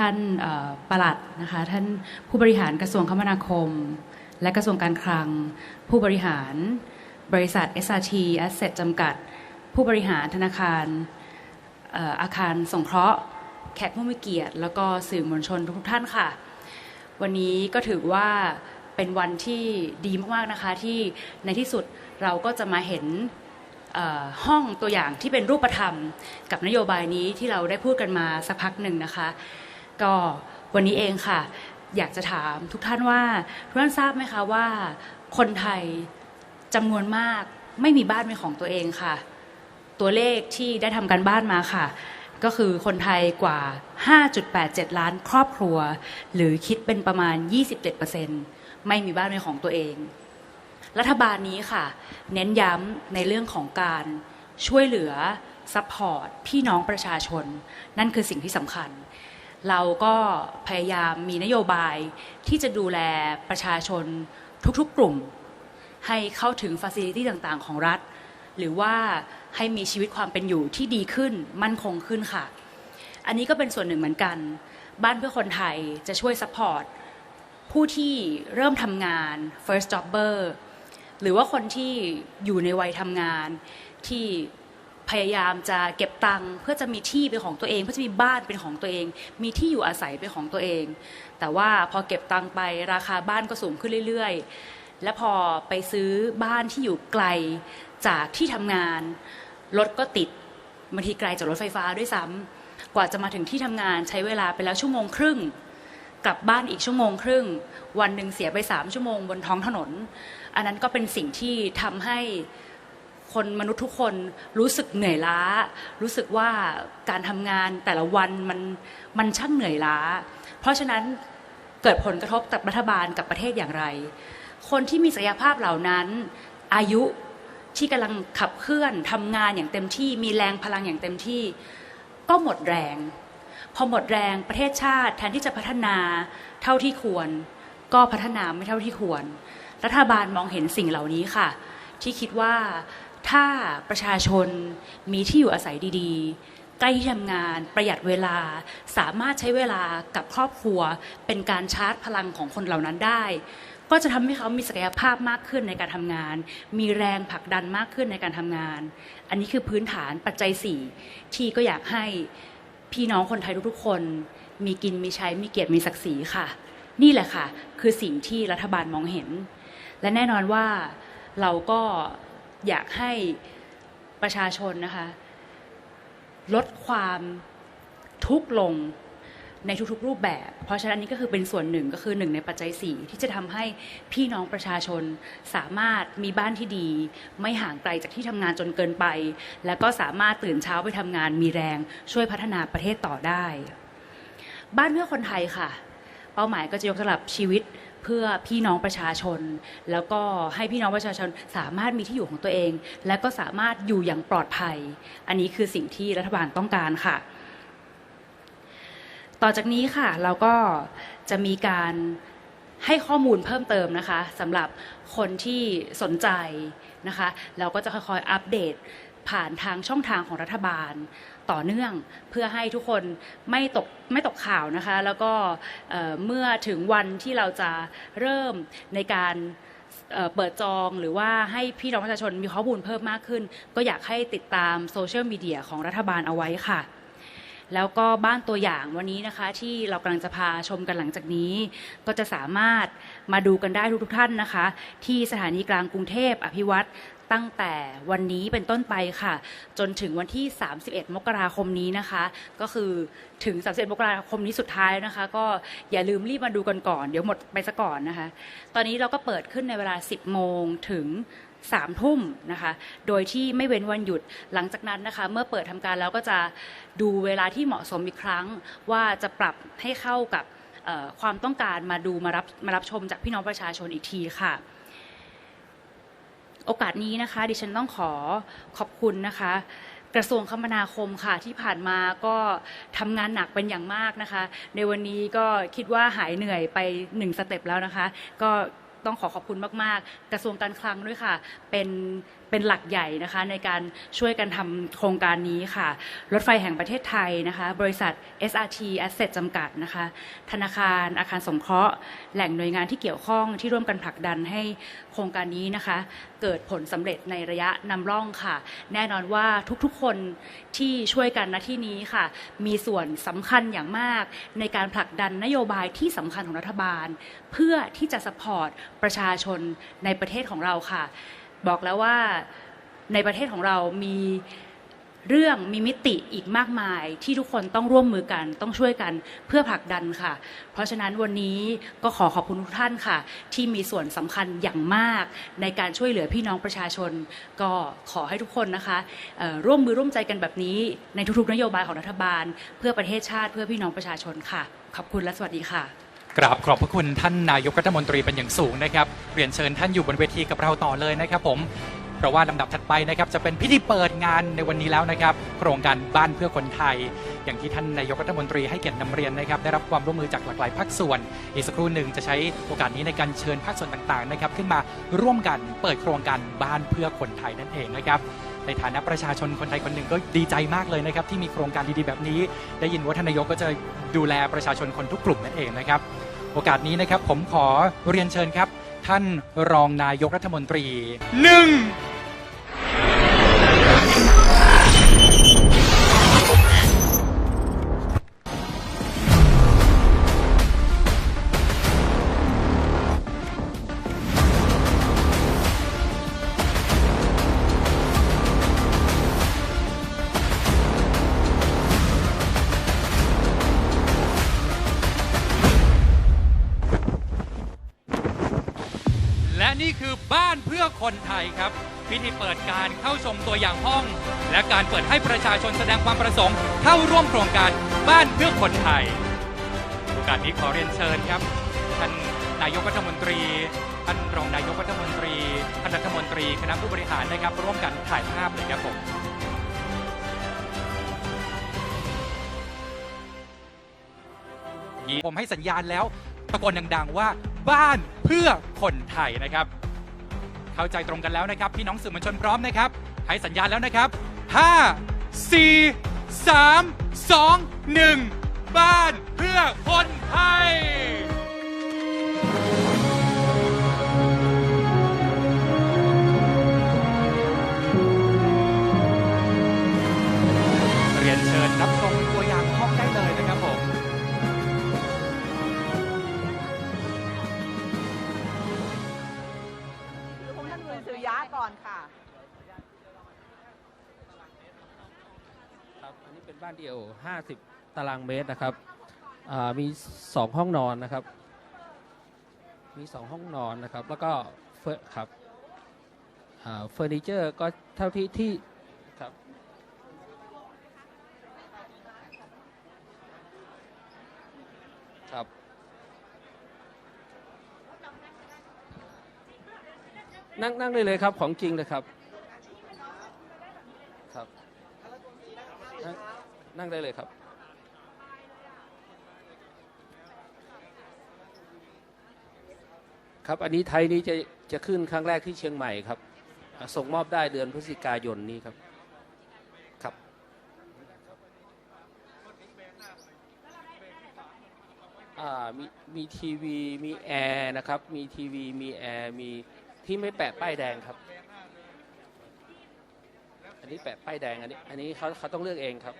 ท่านเอ่อปลัดนะคะท่านผู้บริหารกระทรวงคมนาคม และกระทรวงการคลัง ผู้บริหาร บริษัท SRT Asset จำกัด ผู้บริหารธนาคารอาคารสงเคราะห์ แขกผู้มีเกียรติ แล้วก็สื่อมวลชนทุกท่านค่ะ วันนี้ก็ถือว่าเป็นวันที่ดีมากๆนะคะที่ในที่สุดเราก็จะมาเห็นห้องตัวอย่างที่เป็นรูปธรรม กับนโยบายนี้ที่เราได้พูดกันมาสักพักหนึ่งนะคะ ก็วันนี้เองค่ะ อยากจะถามทุกท่านว่าทุกท่านทราบไหมคะว่า คนไทยจำนวนมากไม่มีบ้านเป็นของตัวเองค่ะ ตัวเลขที่ได้ทำการบ้านมาค่ะ ก็คือคนไทยกว่า 5.87 ล้านครอบครัว หรือคิดเป็นประมาณ 27%ไม่มีบ้านเป็นของตัวเอง รัฐบาลนี้ค่ะ เน้นย้ำในเรื่องของการช่วยเหลือซัพพอร์ตพี่น้องประชาชน นั่นคือสิ่งที่สำคัญ เราก็พยายามมีนโยบายที่จะดูแลประชาชนทุกๆกลุ่ม ให้เข้าถึงฟ a ซิลิตี้ต่างๆ ของรัฐ หรือว่าให้มีชีวิตความเป็นอยู่ที่ดีขึ้นมั่นคงขึ้นค่ะ อันนี้ก็เป็นส่วนหนึ่งเหมือนกัน บ้านเพื่อคนไทยจะช่วยซัพพอร์ตผู้ที่เริ่มทำงาน first jobber หรือว่าคนที่อยู่ในวัยทำงานที่ พยายามจะเก็บตังค์เพื่อจะมีที่เป็นของตัวเอง เพื่อจะมีบ้านเป็นของตัวเอง มีที่อยู่อาศัยเป็นของตัวเอง แต่ว่าพอเก็บตังค์ไปราคาบ้านก็สูงขึ้นเรื่อยๆ และพอไปซื้อบ้านที่อยู่ไกลจากที่ทำงานรถก็ติดบางทีไกลจากรถไฟฟ้าด้วยซ้ำกว่าจะมาถึงที่ทำงานใช้เวลาไปแล้วชั่วโมงครึ่งกลับบ้านอีกชั่วโมงครึ่ง วันหนึ่งเสียไปสามชั่วโมงบนท้องถนน อันนั้นก็เป็นสิ่งที่ทำให้ คนมนุษย์ทุกคนรู้สึกเหนื่อยล้า รู้สึกว่าการทำงานแต่ละวันมันมันช่างเหนื่อยล้า เพราะฉะนั้นเกิดผลกระทบกับรัฐบาลกับประเทศอย่างไร คนที่มีศักยภาพเหล่านั้น อายุที่กำลังขับเคลื่อนทำงานอย่างเต็มที่ มีแรงพลังอย่างเต็มที่ ก็หมดแรง พอหมดแรงประเทศชาติแทนที่จะพัฒนาเท่าที่ควร ก็พัฒนาไม่เท่าที่ควร รัฐบาลมองเห็นสิ่งเหล่านี้ค่ะ ที่คิดว่า ถ้าประชาชนมีที่อยู่อาศัยดีๆ ใกล้ที่ทำงาน ประหยัดเวลา สามารถใช้เวลากับครอบครัว เป็นการชาร์จพลังของคนเหล่านั้นได้ ก็จะทำให้เขามีศักยภาพมากขึ้นในการทำงาน มีแรงผลักดันมากขึ้นในการทำงาน อันนี้คือพื้นฐานปัจจัยสี่ที่ก็อยากให้พี่น้องคนไทยทุกๆคน มีกินมีใช้มีเกียรติมีศักดิ์ศรีค่ะ นี่แหละค่ะ คือสิ่งที่รัฐบาลมองเห็น และแน่นอนว่าเราก็ อยากให้ประชาชนนะคะลดความทุกข์ลงในทุกๆรูปแบบ เพราะฉะนั้นนี่ก็คือเป็นส่วนหนึ่งก็คือหนึ่งในปัจจัยสี่ที่จะทำให้พี่น้องประชาชนสามารถมีบ้านที่ดี ไม่ห่างไกลจากที่ทำงานจนเกินไป แล้วก็สามารถตื่นเช้าไปทำงานมีแรง ช่วยพัฒนาประเทศต่อได้ บ้านเพื่อคนไทยค่ะ เป้าหมายก็จะยกสลับชีวิต เพื่อพี่น้องประชาชน แล้วก็ให้พี่น้องประชาชนสามารถมีที่อยู่ของตัวเอง และก็สามารถอยู่อย่างปลอดภัย อันนี้คือสิ่งที่รัฐบาลต้องการค่ะ ต่อจากนี้ค่ะเราก็จะมีการให้ข้อมูลเพิ่มเติมนะคะสำหรับคนที่สนใจนะคะ เราก็จะค่อยๆอัปเดตผ่านทางช่องทางของรัฐบาล ต่อเนื่องเพื่อให้ทุกคนไม่ตกไม่ตกข่าวนะคะ แล้วก็เอ่อเมื่อถึงวันที่เราจะเริ่มในการเเปิดจองหรือว่าให้พี่น้องประชาชนมีข้อมูลเพิ่มมากขึ้น ก็อยากให้ติดตามโซเชียลมีเดียของรัฐบาลเอาไว้ค่ะ แล้วก็บ้านตัวอย่างวันนี้นะคะ ที่เรากำลังจะพาชมกันหลังจากนี้ ก็จะสามารถมาดูกันได้ทุกๆท่านนะคะ ที่สถานีกลางกรุงเทพอภิวัตร ตั้งแต่วันนี้เป็นต้นไปค่ะ จนถึงวันที่ 31 มกราคมนี้นะคะ ก็คือถึง 31 มกราคมนี้สุดท้ายนะคะ ก็อย่าลืมรีบมาดูกันก่อน เดี๋ยวหมดไปซะก่อนนะคะ ตอนนี้เราก็เปิดขึ้นในเวลา 10 โมงถึงสามทุ่มนะคะ โดยที่ไม่เว้นวันหยุด หลังจากนั้นนะคะ เมื่อเปิดทำการแล้วก็จะดูเวลาที่เหมาะสมอีกครั้ง ว่าจะปรับให้เข้ากับความต้องการมาดูมารับมารับชมจากพี่น้องประชาชนอีกทีค่ะ โอกาสนี้นะคะ ดิฉันต้องขอขอบคุณนะคะ กระทรวงคมนาคมค่ะที่ผ่านมาก็ทำงานหนักเป็นอย่างมากนะคะ ในวันนี้ก็คิดว่าหายเหนื่อยไปหนึ่งสเต็ปแล้วนะคะ ก็ต้องขอขอบคุณมาก ๆ กระทรวงการคลังด้วยค่ะ เป็น เป็นหลักใหญ่นะคะในการช่วยกันทำโครงการนี้ค่ะ รถไฟแห่งประเทศไทยนะคะ บริษัท SRT Asset จำกัดนะคะ ธนาคารอาคารสงเคราะห์ แหล่งหน่วยงานที่เกี่ยวข้องที่ร่วมกันผลักดันให้โครงการนี้นะคะ เกิดผลสำเร็จในระยะนำร่องค่ะ แน่นอนว่าทุกๆคนที่ช่วยกันณที่นี้ค่ะ มีส่วนสำคัญอย่างมากในการผลักดันนโยบายที่สำคัญของรัฐบาล เพื่อที่จะสปอร์ตประชาชนในประเทศของเราค่ะ บอกแล้วว่าในประเทศของเรามีเรื่องมีมิติอีกมากมายที่ทุกคนต้องร่วมมือกันต้องช่วยกันเพื่อผลักดันค่ะ เพราะฉะนั้นวันนี้ก็ขอขอบคุณทุกท่านค่ะ ที่มีส่วนสำคัญอย่างมากในการช่วยเหลือพี่น้องประชาชน ก็ขอให้ทุกคนนะคะร่วมมือร่วมใจกันแบบนี้ในทุกๆ นโยบายของรัฐบาล เพื่อประเทศชาติเพื่อพี่น้องประชาชนค่ะ ขอบคุณและสวัสดีค่ะ กราบขอบพระคุณท่านนายกรัฐมนตรีเป็นอย่างสูงนะครับเรียนเชิญท่านอยู่บนเวทีกับเราต่อเลยนะครับผมเพราะว่าลำดับถัดไปนะครับจะเป็นพิธีเปิดงานในวันนี้แล้วนะครับ โครงการบ้านเพื่อคนไทย อย่างที่ท่านนายกรัฐมนตรีให้เกียรตินำเรียนนะครับได้รับความร่วมมือจากหลากหลายภาคส่วน อีกสักครู่หนึ่งจะใช้โอกาสนี้ในการเชิญภาคส่วนต่างๆนะครับขึ้นมาร่วมกันเปิดโครงการบ้านเพื่อคนไทยนั่นเองนะครับ ในฐานะประชาชนคนไทยคนหนึ่งก็ดีใจมากเลยนะครับที่มีโครงการดีๆแบบนี้ ได้ยินว่าทนายกก็จะดูแลประชาชนคนทุกกลุ่มนั่นเองนะครับ โอกาสนี้นะครับผมขอเรียนเชิญครับ ท่านรองนายกรัฐมนตรีหนึ่ง ธีเปิดการเข้าชมตัวอย่างห้อง และการเปิดให้ประชาชนแสดงความประสงค์ เข้าร่วมโครงการบ้านเพื่อคนไทยโอกาสนี้ขอเรียนเชิญครับท่านนายกรัฐมนตรีท่านรองนายกรัฐมนตรีท่านรัฐมนตรีคณะผู้บริหารนะครับ ร่วมกันถ่ายภาพเลยครับผมผมให้สัญญาณแล้วตะโกนดัง ๆ ว่าบ้านเพื่อคนไทยนะครับ เข้าใจตรงกันแล้วนะครับ พี่น้องสื่อมวลชนพร้อมนะครับให้สัญญาณแล้วนะครับ 5 4 3 2 1 บ้านเพื่อคนไทย ริยะก่อนค่ะ ครับ อันนี้เป็นบ้านเดี่ยว 50 ตารางเมตรนะครับ มี 2 ห้องนอนนะครับ มี 2 ห้องนอนนะครับ แล้วก็เฟอร์ครับเฟอร์นิเจอร์ก็เท่าที่ที่ครับ ครับ นั่งนั่งได้เลยครับ ของจริงเลยครับ ครับ นั่งได้เลยครับ ครับอันนี้ไทยนี้จะจะขึ้นครั้งแรกที่เชียงใหม่ครับ ส่งมอบได้เดือนพฤศจิกายนนี้ครับครับ อ่ามีมีทีวีมีแอร์นะครับ มีทีวีมีแอร์มี ที่ไม่แปะป้ายแดงครับ อันนี้แปะป้ายแดงอันนี้ อันนี้เขาเขาต้องเลือกเองครับ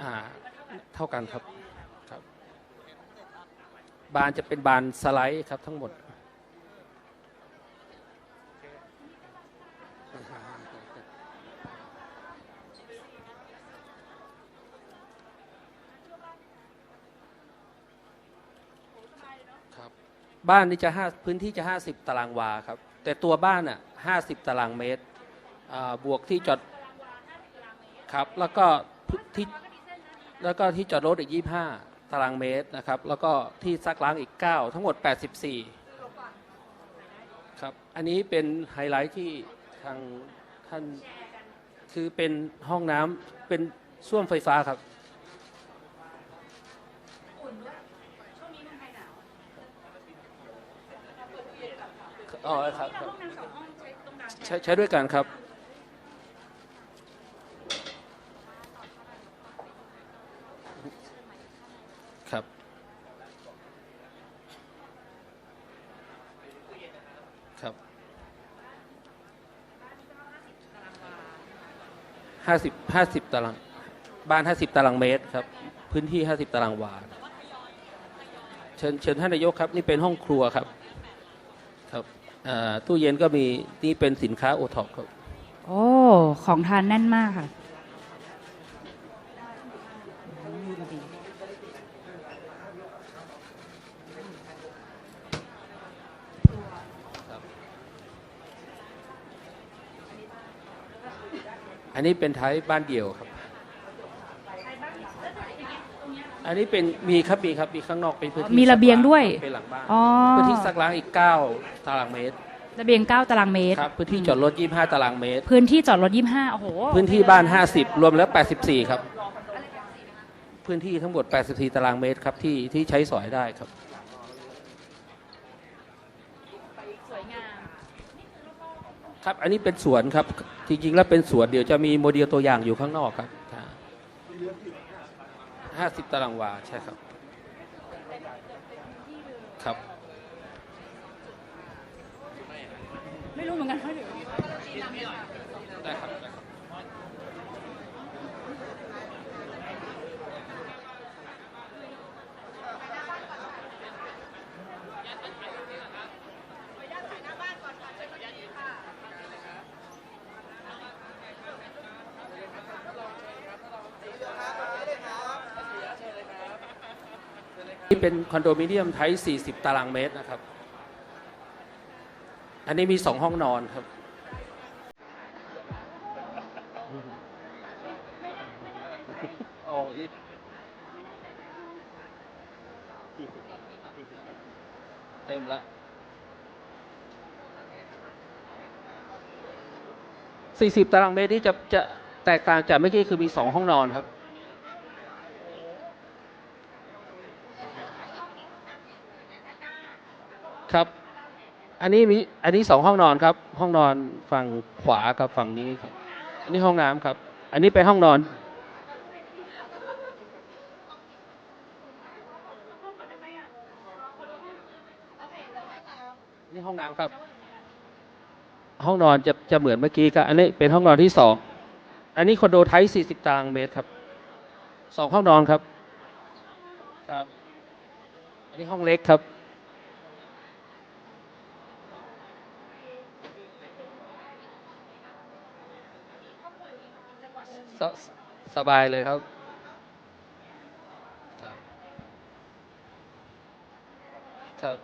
อ่าเท่ากันครับครับ บานจะเป็นบานสไลด์ครับทั้งหมด บ้านนี่จะห้าพื้นที่จะ 50 ตารางวาครับ แต่ตัวบ้านอะ50ตารางเมตรบวกที่จอดครับ แล้วก็ที่แล้วก็ที่จอดรถอีก 25 ตารางเมตรนะครับ แล้วก็ที่ซักล้างอีก 9 ทั้งหมด 84 ครับ อันนี้เป็นไฮไลท์ที่ทางท่านคือเป็นห้องน้ำเป็นส้วมไฟฟ้าครับ อ๋อครับครับใช้ใช้ด้วยกันครับ ครับ ครับห้าสิบห้าสิบตาราง บ้านห้าสิบตารางเมตรครับ พื้นที่ห้าสิบตารางวา เชิญเชิญท่านนายกครับ นี่เป็นห้องครัวครับครับอ่า ตู้เย็นก็มีนี่เป็นสินค้าโอท็อปครับ โอ้ ของทานแน่นมากค่ะ อันนี้เป็นท้ายบ้านเดี่ยวครับ อันนี้เป็นมีครับมีครับมีข้างนอกเป็นพื้นที่มีระเบียงด้วยเป็นหลังบ้านอ๋อพื้นที่ซักล้างอีกเก้าตารางเมตร ระเบียง 9 ตารางเมตรครับพื้นที่จอดรถยี่ห้าตารางเมตร พื้นที่จอดรถ 25โอ้โหพื้นที่บ้านห้าสิบรวมแล้วแปดสิบสี่ครับ พื้นที่ทั้งหมดแปดสิบสี่ตารางเมตรครับที่ที่ใช้สอยได้ครับสวยงามครับ อันนี้เป็นสวนครับ จริงๆ แล้วเป็นสวน เดี๋ยวจะมีโมเดลตัวอย่างอยู่ข้างนอกครับ ห้าสิบตารางวา ใช่ครับ ครับ ไม่รู้เหมือนกันเขาถือได้ครับได้ครับ นี่เป็นคอนโดมิเนียมไทย40 ตารางเมตรนะครับ อันนี้มีสองห้องนอนครับโอ้ยเต็มละสี่สิบตารางเมตรนี่จะจะแตกต่างจากเมื่อกี้คือมีสองห้องนอนครับ ครับ อันนี้มีอันนี้สองห้องนอนครับ ห้องนอนฝั่งขวากับฝั่งนี้ครับอันนี้ห้องน้ำครับ อันนี้เป็นห้องนอน นี่ห้องน้ำครับ ห้องนอนจะจะเหมือนเมื่อกี้ครับ อันนี้เป็นห้องนอนที่สอง อันนี้คอนโดไทป์40ตารางเมตรครับ สองห้องนอนครับ ครับ อันนี้ห้องเล็กครับ สสบายเลยครับ ครับ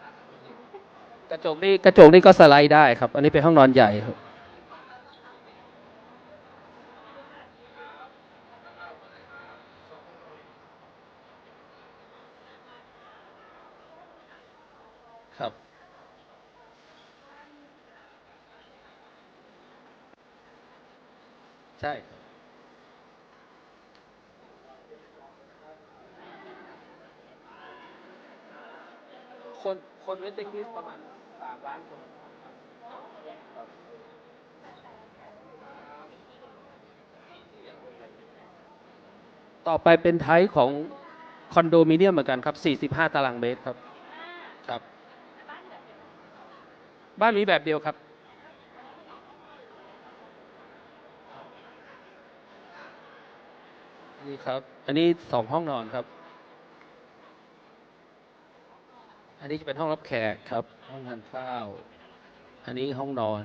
กระจกนี่กระจกนี่ก็สไลด์ได้ครับ อันนี้เป็นห้องนอนใหญ่ครับครับ ใช่ครับ คนคนเวสต์คริสประมาณสามล้านคนต่อไปเป็นไทป์ของคอนโดมิเนียมเหมือนกันครับ 45 ตารางเมตรครับ ครับ บ้านมีแบบเดียวครับ นี่ครับ อันนี้สองห้องนอนครับันนี้จะเป็นห้องรับแขกครับ ห้องทานข้าว อันนี้ห้องนอน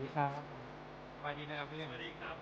ดีครับสวัสดีนะครับพี่สวัสดีครับ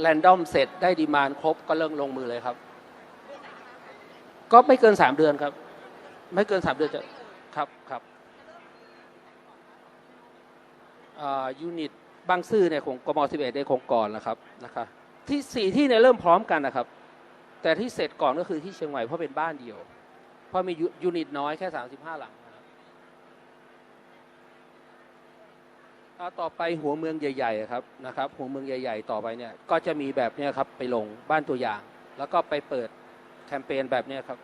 แรนดอมเสร็จได้ดีมานครบก็เริ่มลงมือเลยครับ ก็ไม่เกินสามเดือนครับ ไม่เกินสามเดือนจะครับครับยูนิตบางซื่อเนี่ยของกมสิบเอ็ดได้คงก่อนนะครับนะคะที่สี่ที่เนี่ยเริ่มพร้อมกันนะครับ แต่ที่เสร็จก่อนก็คือที่เชียงใหม่เพราะเป็นบ้านเดียว เพราะมียูยูนิตน้อยแค่สามสิบห้าหลังนะครับอ่า ต่อไปหัวเมืองใหญ่ๆครับนะครับหัวเมืองใหญ่ ๆ ต่อไปเนี่ยก็จะมีแบบเนี้ยครับไปลงบ้านตัวอย่าง แล้วก็ไปเปิดแคมเปญแบบเนี้ยครับ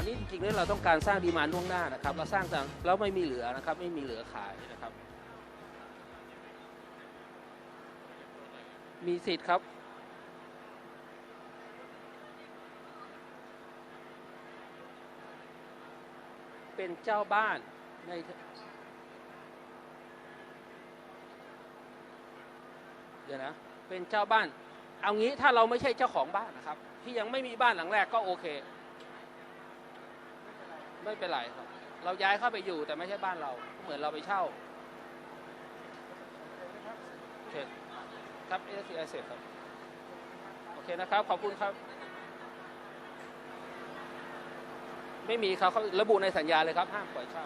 วันนี้จริงๆแล้วเราต้องการสร้างดีมานล่วงหน้านะครับ เราสร้างแต่แล้วไม่มีเหลือนะครับ ไม่มีเหลือขายนะครับ มีสิทธิ์ครับเป็นเจ้าบ้านในเดี๋ยวนะ เป็นเจ้าบ้าน เอางี้ถ้าเราไม่ใช่เจ้าของบ้านนะครับ ที่ยังไม่มีบ้านหลังแรกก็โอเค ไม่เป็นไรครับ เราย้ายเข้าไปอยู่แต่ไม่ใช่บ้านเรา เหมือนเราไปเช่าโอเคครับเอสเสร็จครับ โอเคนะครับ ขอบคุณครับ ไม่มีครับเขาระบุในสัญญาเลยครับ ห้ามปล่อยเช่า